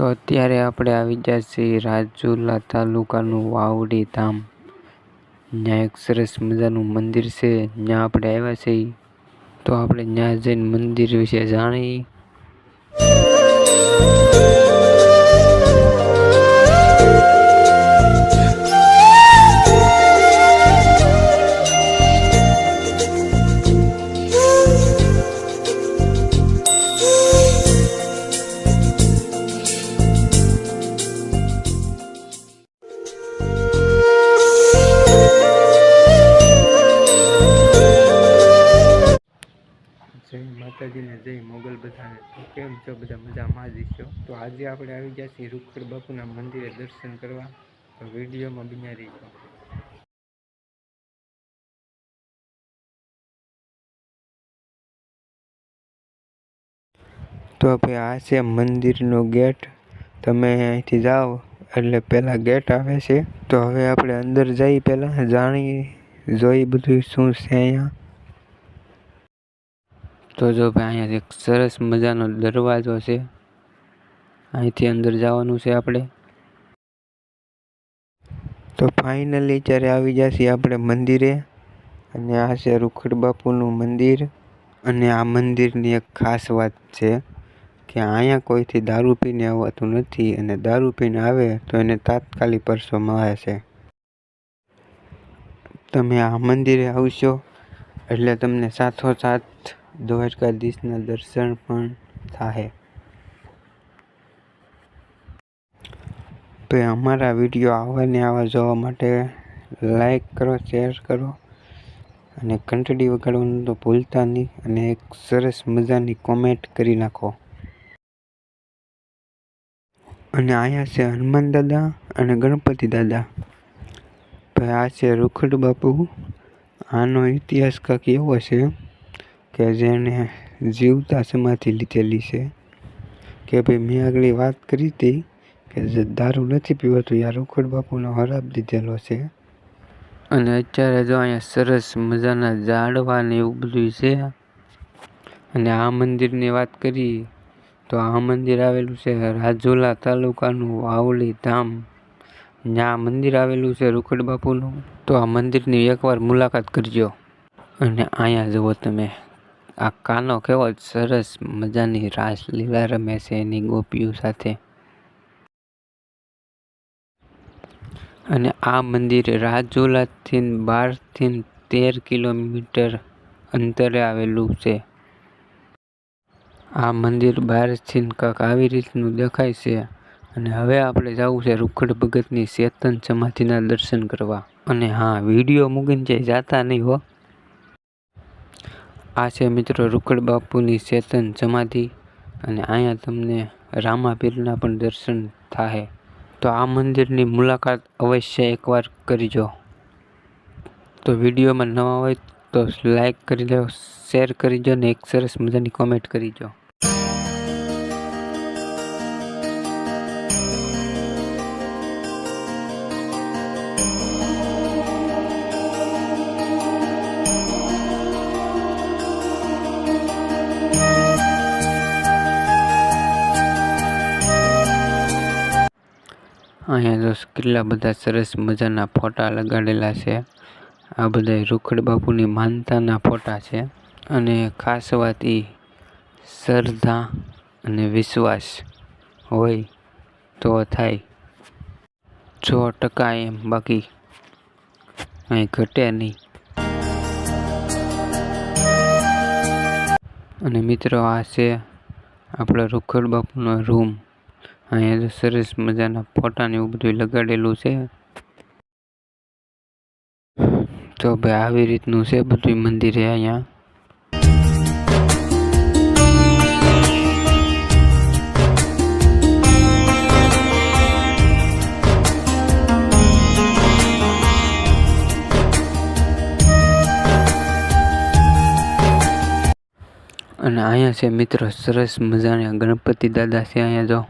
તો અત્યારે આપણે આવી ગયા છીએ રાજુલા તાલુકાનું વાવડી ધામ. ત્યાં એક સરસ મજાનું મંદિર છે. ત્યાં આપણે આવ્યા છીએ. તો આપણે ત્યાં જઈને મંદિર વિશે જાણી માતાજીને જય મોગલ બધાને, તો કેમ છો? બધા મજામાં જ છો? તો આજે આપણે આવી ગયા છીએ રૂખડ બાપુના મંદિરે દર્શન કરવા. તો વિડીયોમાં બિના રહીશું તો ભાઈ, આ છે મંદિરનો ગેટ. તમે અહીંથી જાઓ, એટલે પહેલાં ગેટ આવે છે. તો હવે આપણે અંદર જઈ પહેલાં જાણી, જોઈ બધું શું છે અહીંયા. તો જો ભાઈ, અહીંયા એક સરસ મજાનો દરવાજો છે. અહીંથી અંદર જવાનું છે આપણે. તો ફાઇનલી જ્યારે આવી જશે આપણે મંદિરે, અને આ છે રૂખડ બાપુનું મંદિર. અને આ મંદિરની એક ખાસ વાત છે કે અહીંયા કોઈથી દારૂ પીને આવતું નથી અને દારૂ પીને આવે તો એને તાત્કાલિક પરસો મળે છે. તમે આ મંદિરે આવશો એટલે તમને સાથોસાથ દ્વારકાધીશના દર્શન પણ થાય તો અમારા વીડિયો આવા ને આવા જોવા માટે લાઈક કરો શેર કરો અને ઘંટડી વગાડવાનું તો ભૂલતા નહીં અને એક સરસ મજાની કોમેન્ટ કરી નાખો. અને આયા છે હનુમાન દાદા અને ગણપતિ દાદા. ભાઈ આ છે રૂખડ બાપુ. આનો ઇતિહાસ કાંક એવો છે કે જેણે જીવતા સમાધિ લીધેલી છે. કે ભાઈ, મેં આગળ વાત કરી હતી કે જે દારૂ નથી પીવાતું યાર રૂખડ બાપુનો હરાબ દીધેલો છે. અને અત્યારે જો અહીંયા સરસ મજાના ઝાડવા ને એવું બધું છે. અને આ મંદિરની વાત કરી તો આ મંદિર આવેલું છે રાજુલા તાલુકાનું વાવલી ધામ. ત્યાં મંદિર આવેલું છે રૂખડ બાપુનું. તો આ મંદિરની એકવાર મુલાકાત કરજો. અને અહીંયા જુઓ તમે. આ કાનો કેવો સરસ મજાની રાસલીલા રમે છે એની ગોપીઓ સાથે. અને આ મંદિર રાજુલાથી બારથી તેર કિલોમીટર અંતરે આવેલું છે. આ મંદિર બહારથી કાંક આવી રીતનું દેખાય છે અને હવે આપણે જવું છે રૂખડ ભગતની ચેતન સમાધિના દર્શન કરવા. અને હા, વીડિયો મૂકીને જાય જાતા નહીં હો. આ છે મિત્રો રૂખડ બાપુની ચેતન સમાધિ અને અહીંયા તમને રામાપીરના પણ દર્શન થાય તો આ મંદિરની મુલાકાત અવશ્ય એકવાર કરજો. તો વિડીયોમાં નવા હોય તો લાઈક કરી દો, શેર કરી દો ને એક સરસ મજાની કોમેન્ટ કરી દો. અહીંયા જો કેટલા બધા સરસ મજાના ફોટા લગાડેલા છે. આ બધા રૂખડ બાપુની માનતાના ફોટા છે અને ખાસ વાત એ શ્રદ્ધા અને વિશ્વાસ હોય તો થાય. સો ટકા એમ બાકી અહીં ઘટે નહીં. અને મિત્રો આ છે આપણા રૂખડ બાપુનો રૂમ. અહીંયા સરસ મજાના ફોટા ને એવું બધું લગાડેલું છે. તો ભાઈ આવી રીતનું છે બધું મંદિરે અહીંયા. અને અહીંયા છે મિત્રો સરસ મજાના ગણપતિ દાદા છે અહીંયા જો.